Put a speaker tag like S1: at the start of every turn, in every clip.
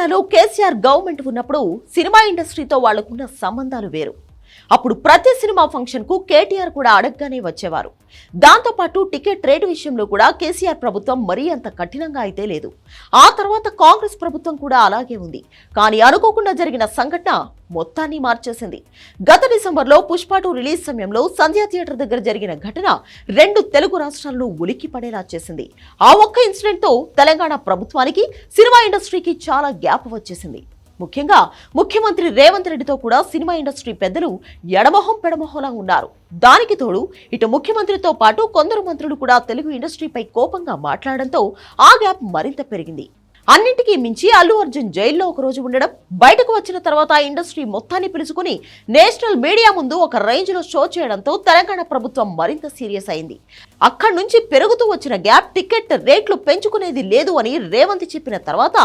S1: తెలంగాణలో కేసీఆర్ గవర్నమెంట్ ఉన్నప్పుడు సినిమా ఇండస్ట్రీతో వాళ్ళకున్న సంబంధాలు వేరు. అప్పుడు ప్రతి సినిమా ఫంక్షన్కు కేటీఆర్ కూడా అడగగానే వచ్చేవారు. దాంతోపాటు టికెట్ రేటు విషయంలో కూడా కేసీఆర్ ప్రభుత్వం మరీ అంత కఠినంగా అయితే లేదు. ఆ తర్వాత కాంగ్రెస్ ప్రభుత్వం కూడా అలాగే ఉంది. కానీ అనుకోకుండా జరిగిన సంఘటన మొత్తాన్ని మార్చేసింది. గత డిసెంబర్లో పుష్ప టూ రిలీజ్ సమయంలో సంధ్యా థియేటర్ దగ్గర జరిగిన ఘటన రెండు తెలుగు రాష్ట్రాలను ఉలిక్కి పడేలా చేసింది. ఆ ఒక్క ఇన్సిడెంట్తో తెలంగాణ ప్రభుత్వానికి సినిమా ఇండస్ట్రీకి చాలా గ్యాప్ వచ్చేసింది. ముఖ్యంగా ముఖ్యమంత్రి రేవంత్ రెడ్డితో కూడా సినిమా ఇండస్ట్రీ పెద్దలు ఎడమొహం పెడమొహంలా ఉన్నారు. దానికి తోడు ఇటు ముఖ్యమంత్రితో పాటు కొందరు మంత్రులు కూడా తెలుగు ఇండస్ట్రీపై కోపంగా మాట్లాడడంతో ఆ గ్యాప్ మరింత పెరిగింది. అన్నింటికీ మించి అల్లు అర్జున్ జైల్లో ఒక రోజు ఉండడం బయటకు వచ్చిన తర్వాత ఇండస్ట్రీ మొత్తాన్ని పిలుచుకుని నేషనల్ మీడియా ముందు ఒక రేంజ్లో షో చేయడంతో తెలంగాణ ప్రభుత్వం మరింత సీరియస్ అయింది. అక్కడి నుంచి పెరుగుతూ వచ్చిన గ్యాప్ టికెట్ రేట్లు పెంచుకునేది లేదు అని రేవంత్ చెప్పిన తర్వాత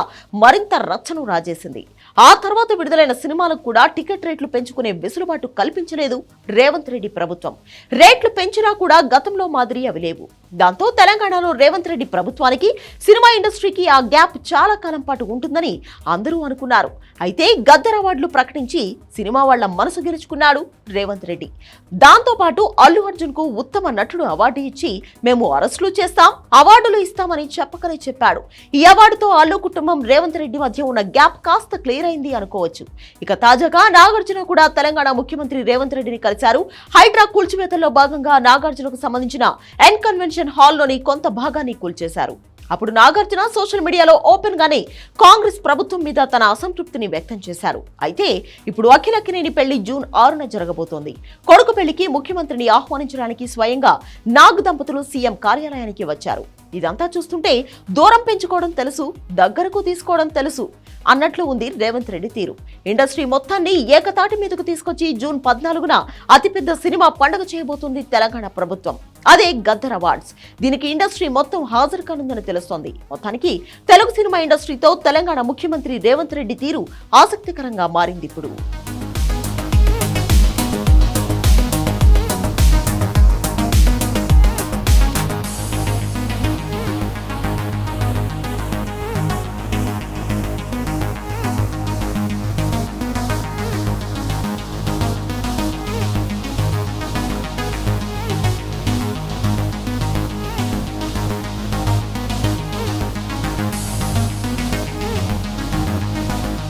S1: మరింత రచ్చను రాజేసింది. ఆ తర్వాత విడుదలైన సినిమాలకు కూడా టికెట్ రేట్లు పెంచుకునే వెసులుబాటు కల్పించలేదు రేవంత్ రెడ్డి ప్రభుత్వం. రేట్లు పెంచినా కూడా గతంలో మాదిరి అవి లేవు. దాంతో తెలంగాణలో రేవంత్ రెడ్డి ప్రభుత్వానికి సినిమా ఇండస్ట్రీకి ఆ గ్యాప్ చాలా కాలం పాటు ఉంటుందని అందరూ అనుకున్నారు. అయితే గద్దర్ అవార్డులు ప్రకటించి సినిమా వాళ్ళ మనసు గెలుచుకున్నాడు రేవంత్ రెడ్డి. దాంతో పాటు అల్లు అర్జున్కు ఉత్తమ నటుడు అవార్డు ఇచ్చి మేము అరెస్టులు చేస్తాం అవార్డులు ఇస్తామని చెప్పకనే చెప్పాడు. ఈ అవార్డుతో అల్లు కుటుంబం రేవంత్ రెడ్డి మధ్య ఉన్న గ్యాప్ కాస్త క్లియర్ అయింది అనుకోవచ్చు. ఇక తాజాగా నాగార్జున కూడా తెలంగాణ ముఖ్యమంత్రి రేవంత్ రెడ్డిని కలిశారు. హైడ్రా కూల్చివేతల్లో భాగంగా నాగార్జునకు సంబంధించిన ఎన్ కన్వెన్షన్ హాల్లోని కొంత భాగాన్ని కూల్చేశారు. అప్పుడు నాగార్జున సోషల్ మీడియాలో ఓపెన్ గానే కాంగ్రెస్ ప్రభుత్వం మీద తన అసంతృప్తిని వ్యక్తం చేశారు. అయితే ఇప్పుడు అఖిల అక్కినేని పెళ్ళి జూన్ ఆరున జరగబోతోంది. కొడుకు పెళ్ళికి ముఖ్యమంత్రిని ఆహ్వానించడానికి స్వయంగా నాగ్ దంపతులు సీఎం కార్యాలయానికి వచ్చారు. ఇదంతా చూస్తుంటే దూరం పెంచుకోవడం తెలుసు దగ్గరకు తీసుకోవడం తెలుసు అన్నట్లు ఉంది రేవంత్ రెడ్డి తీరు. ఇండస్ట్రీ మొత్తాన్ని ఏకతాటి మీదకు తీసుకొచ్చి జూన్ పద్నాలుగున అతిపెద్ద సినిమా పండుగ చేయబోతుంది తెలంగాణ ప్రభుత్వం. అదే గద్దర్ అవార్డ్స్. దీనికి ఇండస్ట్రీ మొత్తం హాజరు కానుందని తెలుస్తోంది. మొత్తానికి తెలుగు సినిమా ఇండస్ట్రీతో తెలంగాణ ముఖ్యమంత్రి రేవంత్ రెడ్డి తీరు ఆసక్తికరంగా మారింది ఇప్పుడు.